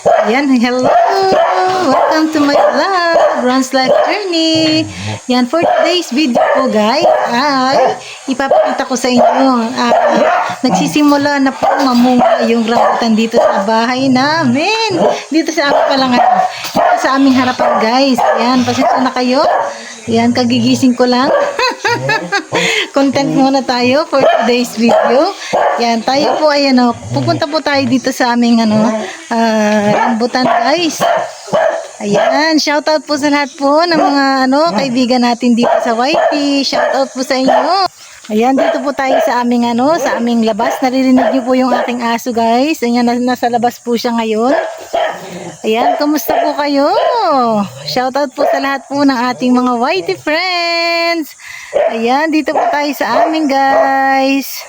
Ayan, hello! Welcome to my vlog, Bronze Life Journey. Yan, for today's video po guys, ay ipapakita ko sa inyo. ah, nagsisimula na po mamunga yung rambutan dito sa bahay namin. Dito sa amin palang ano, dito sa aming harapan guys. Yan, pasensya na kayo. Yan, kagigising ko lang. Content muna tayo for today's video. Yan, tayo po ay ano, pupunta po tayo dito sa aming ano, ah, rambutan guys. Ayan, shoutout po sa lahat po ng mga ano, kaibigan natin dito sa YT. Shoutout po sa inyo. Ayan, dito po tayo sa aming ano, sa aming labas. Naririnig niyo po yung aking aso guys. Ayan, nas- nasa labas po siya ngayon. Ayan, kamusta po kayo? Shoutout po sa lahat po ng ating mga YT friends. Ayan, dito po tayo sa amin guys.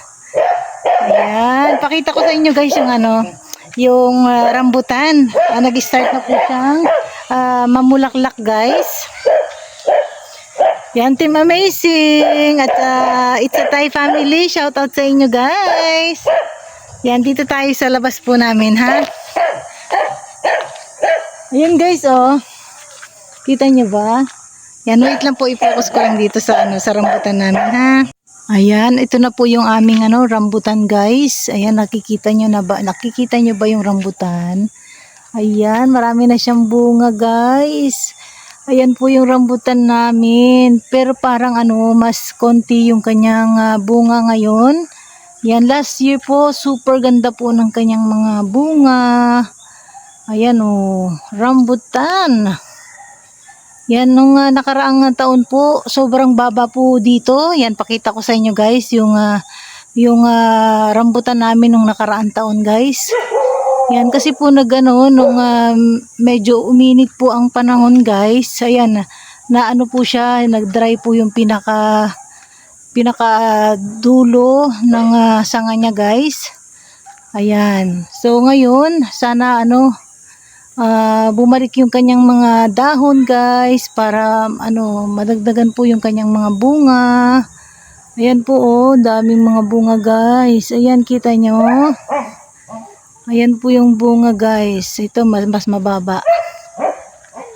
Ayan, pakita ko sa inyo guys yung ano, yung ah, rambutan. Ah, nag-start na po siyang ah, mamulaklak guys. Yan, Team Amazing. At ah, it's a Thai family. Shout out sa inyo guys. Yan, dito tayo sa labas po namin ha. Ayan guys, oh. Kita nyo ba? Yan, wait lang po, i-focus ko lang dito sa ano, sa rambutan namin ha. Ayan, ito na po yung aming ano, rambutan guys. Ayan, nakikita nyo na ba? Nakikita nyo ba yung rambutan? Ayan, marami na siyang bunga guys. Ayan po yung rambutan namin. Pero parang ano, mas konti yung kanyang ah, bunga ngayon. Yan, last year po, super ganda po ng kanyang mga bunga. Ayan o, rambutan. Yan, nung ah, nakaraang taon po, sobrang baba po dito. Yan, pakita ko sa inyo guys, yung, ah, yung ah, rambutan namin nung nakaraang taon guys. Yan, kasi po nagano, nung ah, medyo uminit po ang panahon guys. Ayan, na ano po siya, nag-dry po yung pinaka, pinaka dulo ng ah, sanga niya guys. Ayan. So ngayon, sana ano, ah, bumalik yung kanyang mga dahon guys para ano madagdagan po yung kanyang mga bunga. Ayan po oh daming mga bunga guys. Ayan kita nyo. Ayan po yung bunga guys. Ito mas, mas mababa.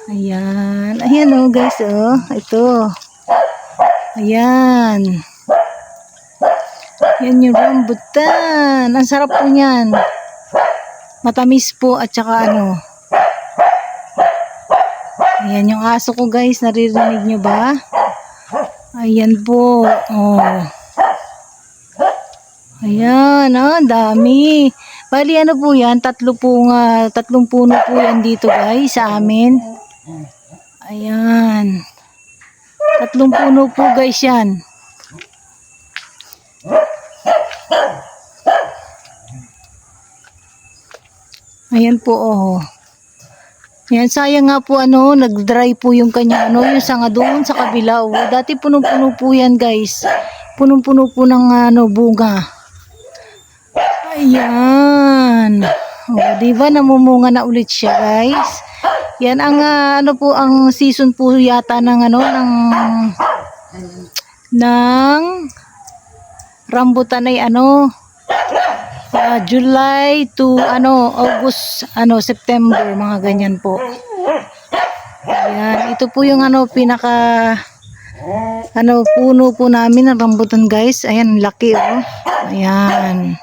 Ayan. Ayan oh guys oh. Ito. Ayan. Yan yung rambutan. Ang sarap po niyan. Matamis po at saka ano Ayan yung aso ko guys, naririnig nyo ba? Ayan po. Oh. Ayan, ah, dami. Bali ano po yan, tatlo po nga, tatlong puno po yan dito guys sa amin. Ayan. Tatlong puno po guys yan. Ayan po oh. Yan, sayang nga po ano, nag-dry po yung kanya ano, yung sanga doon sa kabila. Oh. Dati punong-puno po yan guys. Punong-puno po ng ano, bunga. Ayan. Oh, di ba namumunga na ulit siya guys? Yan ang ah, ano po ang season po yata ng ano ng ng rambutan ay ano Ah, July to ano August ano September mga ganyan po. Ayan, ito po yung ano pinaka ano puno po namin ng rambutan guys. Ayan, laki oh. Ayan.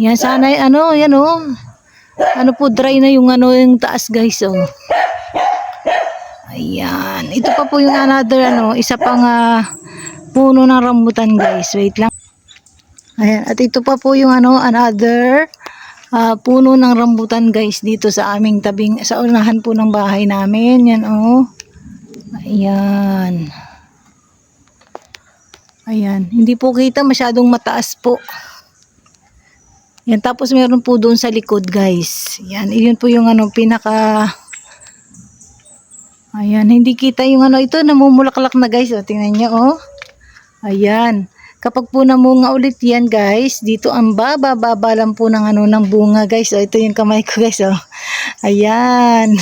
Yan sana ano, yan oh. Ano po dry na yung ano yung taas guys oh. Ayan. Ito pa po yung another ano, isa pang ah, puno ng rambutan guys. Wait lang. Ayan, at ito pa po yung ano, another ah, puno ng rambutan guys dito sa aming tabing, sa unahan po ng bahay namin. Yan oh. Ayan. Ayan, hindi po kita masyadong mataas po. Yan, tapos meron po doon sa likod guys. Yan, yun po yung ano, pinaka Ayan, hindi kita yung ano, ito namumulaklak na guys. O, tingnan nyo oh. Ayan. Kapag po namunga ulit yan guys, dito ang baba-baba lang po ng ano ng bunga guys. O, ito yung kamay ko guys. Oh. Ayan.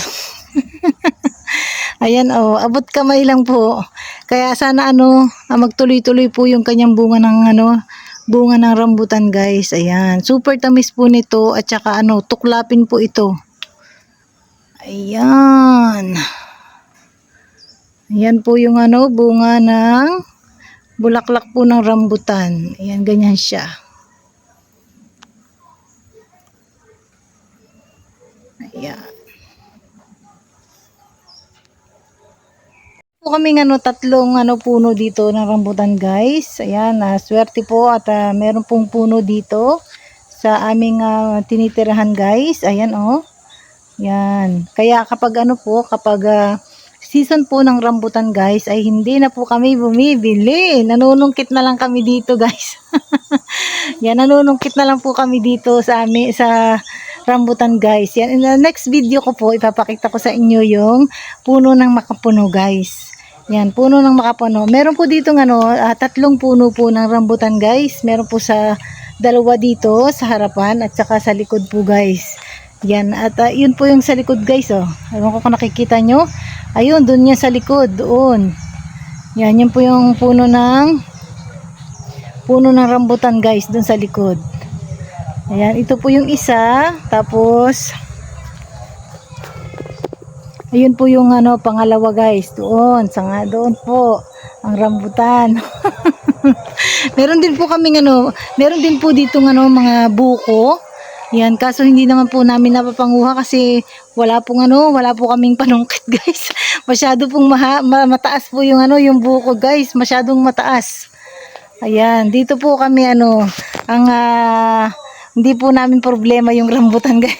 Ayan oh, abot kamay lang po. Kaya sana ano, magtuloy-tuloy po yung kanyang bunga ng ano, bunga ng rambutan guys. Ayan, super tamis po nito at saka ano, tuklapin po ito. Ayan. Ayan po yung ano, bunga ng bulaklak po ng rambutan. Ayan, ganyan siya. Ayan. po kaming ano, tatlong ano, puno dito ng rambutan guys. Ayan, ah, swerte po at ah, meron pong puno dito sa aming ah, tinitirahan guys. Ayan oh. Yan. Kaya kapag ano po, kapag ah, season po ng rambutan guys, ay hindi na po kami bumibili. Nanunungkit na lang kami dito guys. Yan, nanunungkit na lang po kami dito sa amin, sa rambutan guys. Yan, in the next video ko po, ipapakita ko sa inyo yung puno ng makapuno guys. Yan, puno ng makapuno. Meron po dito ano, ah, tatlong puno po ng rambutan guys. Meron po sa dalawa dito sa harapan at saka sa likod po guys. Yan, at ah, yun po yung sa likod guys oh. Ewan ko kung nakikita nyo. Ayun, doon yan sa likod, doon. Yan, yun po yung puno ng puno ng rambutan guys, doon sa likod. Ayan, ito po yung isa. Tapos, ayun po yung ano, pangalawa guys. Doon, sa nga doon po. Ang rambutan. meron din po kaming ano, meron din po dito ano, mga buko. Yan, kaso hindi naman po namin napapanguha kasi wala pong ano, wala po kaming panungkit guys. Masyado pong maha, ma- mataas po yung ano, yung buko guys. Masyadong mataas. Ayan, dito po kami ano, ang ah, hindi po namin problema yung rambutan guys.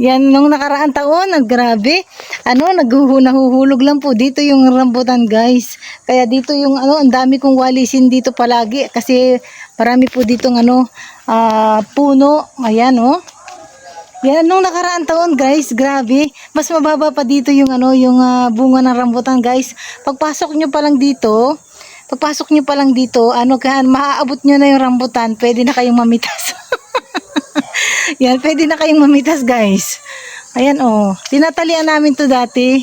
Yan, nung nakaraan taon, nag grabe. Ano, naghuhu, nahuhulog lang po dito yung rambutan guys. Kaya dito yung ano, ang dami kong walisin dito palagi kasi marami po ditong ano, ah, puno. Ayan oh. Yan, nung nakaraan taon guys, grabe. Mas mababa pa dito yung ano, yung ah, bunga ng rambutan guys. Pagpasok nyo pa lang dito, pagpasok nyo pa lang dito, ano maaabot nyo na yung rambutan, pwede na kayong mamitas. Yan, pwede na kayong mamitas guys. Ayan oh, tinatalian namin to dati.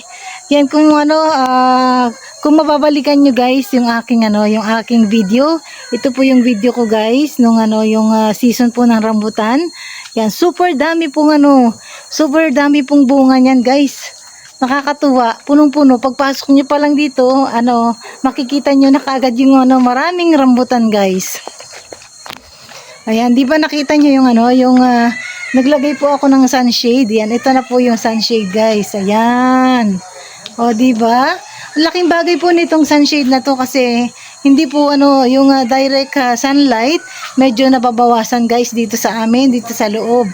Yan kung ano, ah, kung mababalikan nyo guys yung aking ano, yung aking video. Ito po yung video ko guys nung ano, yung ah, season po ng rambutan. Yan, super dami pong ano, super dami pong bunga niyan guys. Nakakatuwa, punong-puno. Pagpasok nyo pa lang dito, ano, makikita nyo na kagad yung ano, maraming rambutan guys. Ayan, di ba nakita nyo yung ano, yung ah, naglagay po ako ng sunshade. Yan, ito na po yung sunshade guys. Ayan. O, di ba? Laking bagay po nitong sunshade na to kasi hindi po ano, yung ah, direct ah, sunlight, medyo nababawasan guys dito sa amin, dito sa loob.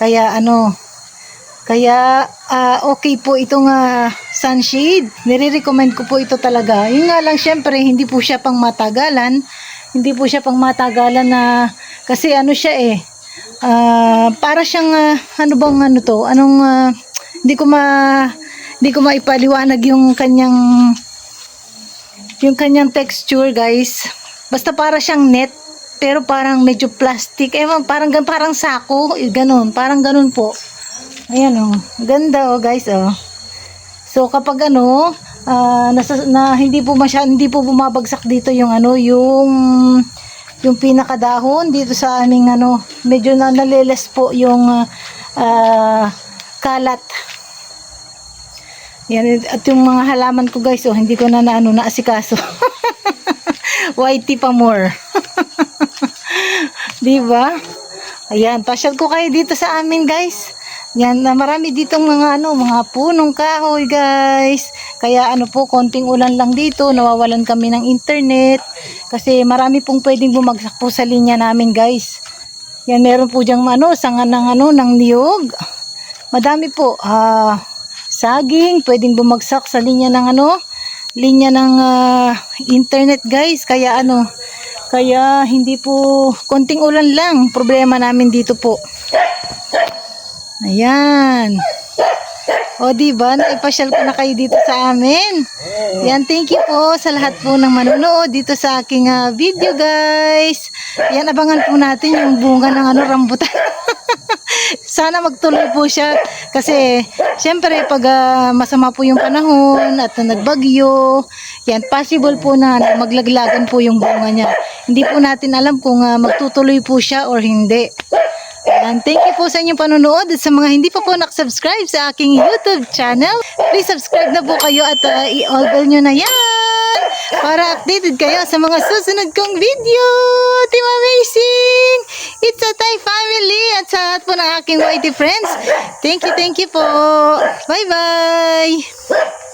Kaya ano, kaya ah, okay po itong ah, sunshade. Nire-recommend ko po ito talaga. Yung nga lang syempre hindi po siya pang matagalan. Hindi po siya pang matagalan na kasi ano siya eh. Ah, para siyang ah, ano bang ano to? Anong ah, hindi ko ma hindi ko maipaliwanag yung kanyang yung kanyang texture guys. Basta para siyang net pero parang medyo plastic. Eh, parang parang sako, eh, ganun, parang ganun po. Ayan oh, ganda oh guys oh. So kapag ano, ah, nasa, na hindi po masya, hindi po bumabagsak dito yung ano, yung yung pinakadahon dito sa aming ano, medyo na naleles po yung ah, kalat. Yan, at yung mga halaman ko guys, oh, hindi ko na naano na asikaso. Whitey pa more. Di ba? Ayan, pasyal ko kayo dito sa amin guys. Yan, marami ditong mga ano, mga punong kahoy guys. Kaya ano po, konting ulan lang dito, nawawalan kami ng internet. Kasi marami pong pwedeng bumagsak po sa linya namin guys. Yan, meron po diyang ano, sanga ng ano, ng niyog. Madami po, ah, saging, pwedeng bumagsak sa linya ng ano, linya ng ah, internet guys. Kaya ano, kaya hindi po, konting ulan lang, problema namin dito po. Ayan. O, di ba? Naipasyal ko na kayo dito sa amin. Yan, thank you po sa lahat po ng manonood dito sa aking ah, video, guys. Yan, abangan po natin yung bunga ng ano, rambutan. Sana magtuloy po siya. Kasi, syempre, pag ah, masama po yung panahon at nagbagyo, yan, possible po na ano, maglaglagan po yung bunga niya. Hindi po natin alam kung ah, magtutuloy po siya or hindi. Ayan, thank you po sa inyong panonood at sa mga hindi pa po nakasubscribe sa aking YouTube channel. Please subscribe na po kayo at uh, i-all bell nyo na yan para updated kayo sa mga susunod kong video. Team Amazing! It's a Thai family at sa lahat po ng aking YT friends. Thank you, thank you po. Bye-bye!